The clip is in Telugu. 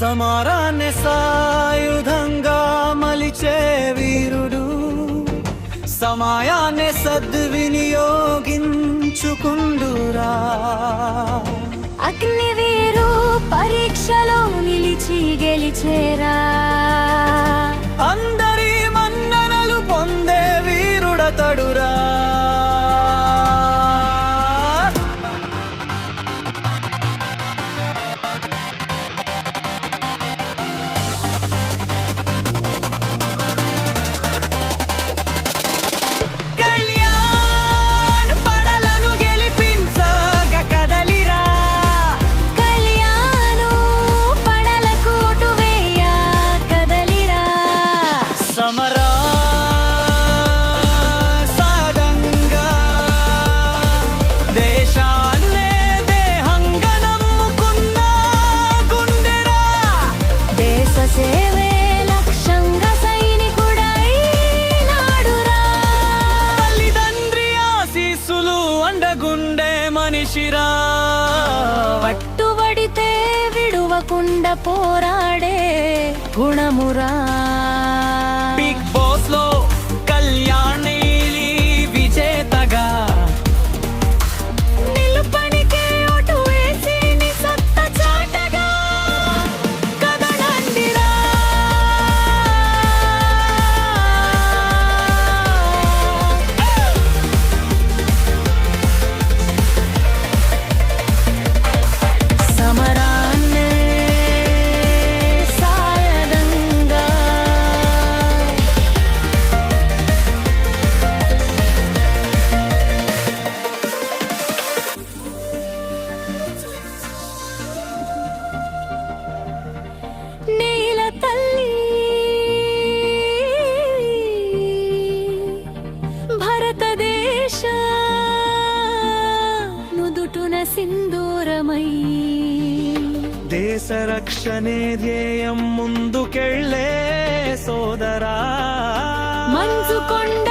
సమారాన్ని సాయుధంగా మలిచే వీరుడు. సమయాన్ని సద్వినియోగించుకుందురా అగ్నివీరు పరీక్షలో నిలిచి గెలిచేరా. అందరి మన్ననలు పొందే వీరుడతడురా. మనిషిరా. పట్టుబడితే విడువకుండా పోరాడే గుణమురా. బిగ్ బాస్లో సింధూరమై. దేశ రక్షణే ధ్యేయం ముందుకెళ్ళే సోదరా. మంచు కొండ